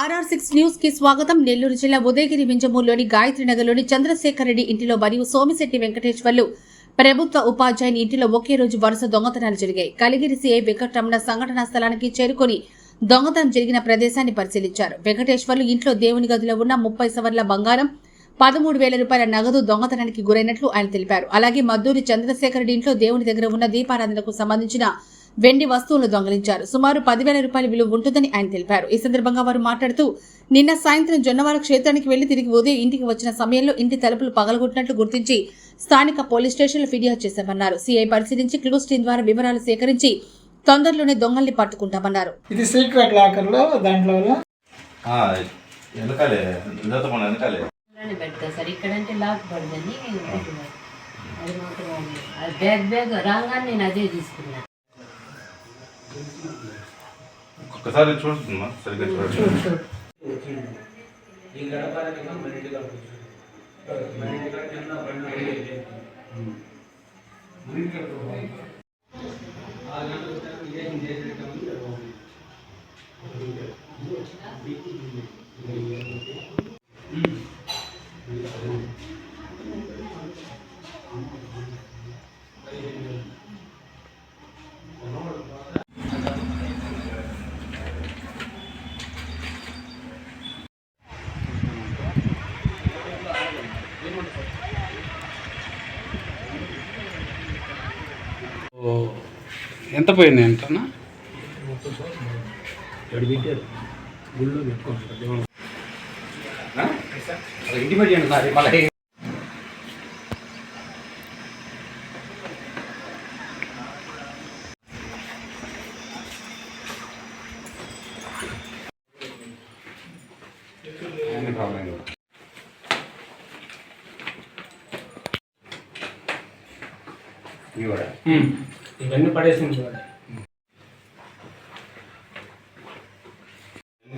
RR న్యూస్కి స్వాగతం. నెల్లూరు జిల్లా ఉదయగిరి వింజమూరులోని గాయత్రి నగర్లోని చంద్రశేఖర్ రెడ్డి ఇంటిలో మరియు సోమిశెట్టి వెంకటేశ్వర్లు ప్రభుత్వ ఉపాధ్యాయుని ఇంటిలో ఒకే రోజు వరుస దొంగతనాలు జరిగాయి. కలిగిరి సీఐ వెంకటరమణ సంఘటనా స్థలానికి చేరుకొని దొంగతనం జరిగిన ప్రదేశాన్ని పరిశీలించారు. వెంకటేశ్వర్లు ఇంట్లో దేవుని గదిలో ఉన్న ముప్పై సవర్ల బంగారం పదమూడు వేల రూపాయల నగదు దొంగతనానికి గురైనట్లు ఆయన తెలిపారు. అలాగే మద్దూరి చంద్రశేఖర్ రెడ్డి ఇంట్లో దేవుని దగ్గర ఉన్న దీపారాధనకు సంబంధించిన వెండి వస్తువులు దొంగలించారు. సుమారు పదివేల రూపాయల విలువ ఉంటుందని ఆయన తెలిపారు. ఈ సందర్భంగా వారు మాట్లాడుతూ నిన్న సాయంత్రం జొన్నవాడ క్షేత్రానికి వెళ్ళి తిరిగి ఉదయం ఇంటికి వచ్చిన సమయంలో ఇంటి తలుపులు పగలగొట్టినట్లు గుర్తించి స్థానిక పోలీస్ స్టేషన్లో ఫిర్యాదు చేశామన్నారు. సీఐ పరిశీలించి క్లూస్ టీం ద్వారా వివరాలు సేకరించి తొందరలోనే దొంగల్ని పట్టుకుంటామన్నారు. ఇది సీక్రెట్ దాంట్లో వెనకాలే మన వెనకాలే. అలానే పెడతా సార్. ఇక్కడంటే లాక్ పడదని అది మాత్రం అది బ్యాగ్ బ్యాగ్ రాగానే నేను అదే తీసుకున్నా. ఒక్కసారి చూడుతుందా సరిగ్గా చూడండి ఓ, ఎంత పోయింది ఎంతనా ఇవన్నీ పడేసింది కూడా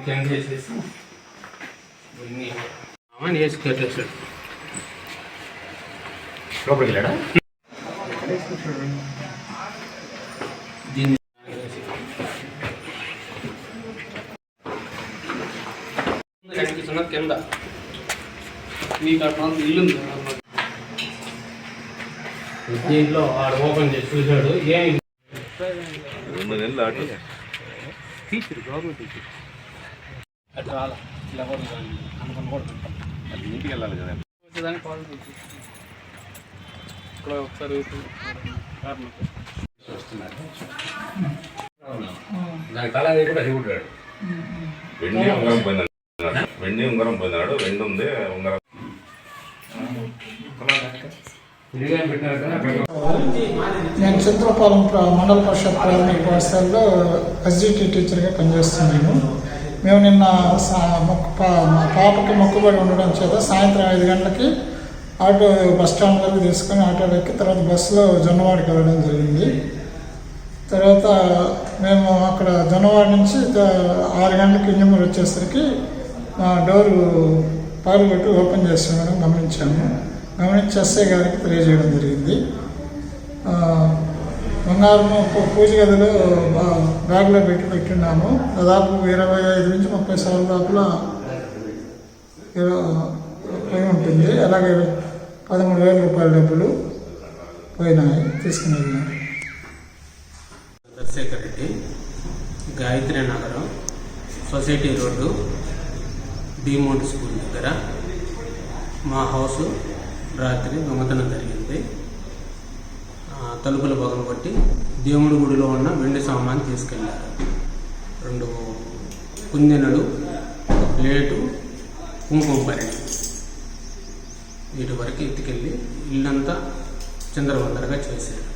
చేంజ్ చేసేసి ఇవన్నీ అవన్నీ వేసి కట్టేసాడు లోపలికి వెళ్ళాడా? దీన్ని కనిపిస్తున్న కింద. మీకు అక్కడ ఇల్లు ఉంది దీంట్లో ఆడ ఓపెన్ చేసి చూశాడు. ఏమి రెండు నెలలు అటు అట్లా రాలా ఇలా కూడా కానీ అనుకుని కూడా పెట్టాలి అది ఇంటికి వెళ్ళాలి కదా. వచ్చేదానికి కాల్ చేసి. ఇక్కడ ఒకసారి కారణం దానికి తల కూడా చూడాడు వెండి ఉంగరం అన్నాడు. వెండి ఉంగరం పోయినాడు. వెండి ఉంది ఉంగరం. నేను చిత్రపాలెం ప్ర- మండల పరిషత్ ప్రాథమిక పాఠశాలలో ఎస్జిటి టీచర్గా పనిచేస్తున్నాను. మేము నిన్న సా- పా- మా పాపకి మొక్కుబడి ఉండడం చేత సాయంత్రం ఐదు గంటలకి ఆటో బస్ స్టాండ్ వరకు తీసుకొని ఆటోలో ఎక్కి తర్వాత బస్సులో జొన్నవాడికి వెళ్ళడం జరిగింది. తర్వాత మేము అక్కడ జొన్నవాడ నుంచి ఆరు గంటలకు ఇంజమూరు వచ్చేసరికి మా డోరు పగలగొట్టి ఓపెన్ చేసి గమనించాము. గమనించి ఎస్ఐ గారికి తెలియజేయడం జరిగింది. ఆ, బంగారము పూజ గదిలో బ్యాగ్లో పెట్టి పెట్టినాము దాదాపు ఇరవై ఐదు నుంచి ముప్పై సార్లు లోపల పోయి ఉంటుంది. అలాగే పదమూడు వేల రూపాయల డబ్బులు పోయినాయి తీసుకుని వెళ్ళినాయి. చంద్రశేఖర్ రెడ్డి గాయత్రి నగరం సొసైటీ రోడ్డు డిమౌంట్ స్కూల్ దగ్గర మా హౌసు రాత్రి దొంగతనం జరిగింది. తలుపుల తలుపులు పగలగొట్టి దేవుడి గుడిలో ఉన్న వెండి సామాన్ తీసుకెళ్ళారు రెండు కుందెనలు ఒక ప్లేటు కుంకుమ పరిణి వీటి వరకు ఎత్తుకెళ్ళి ఇల్లంతా చంద్రవందరగా చేశారు.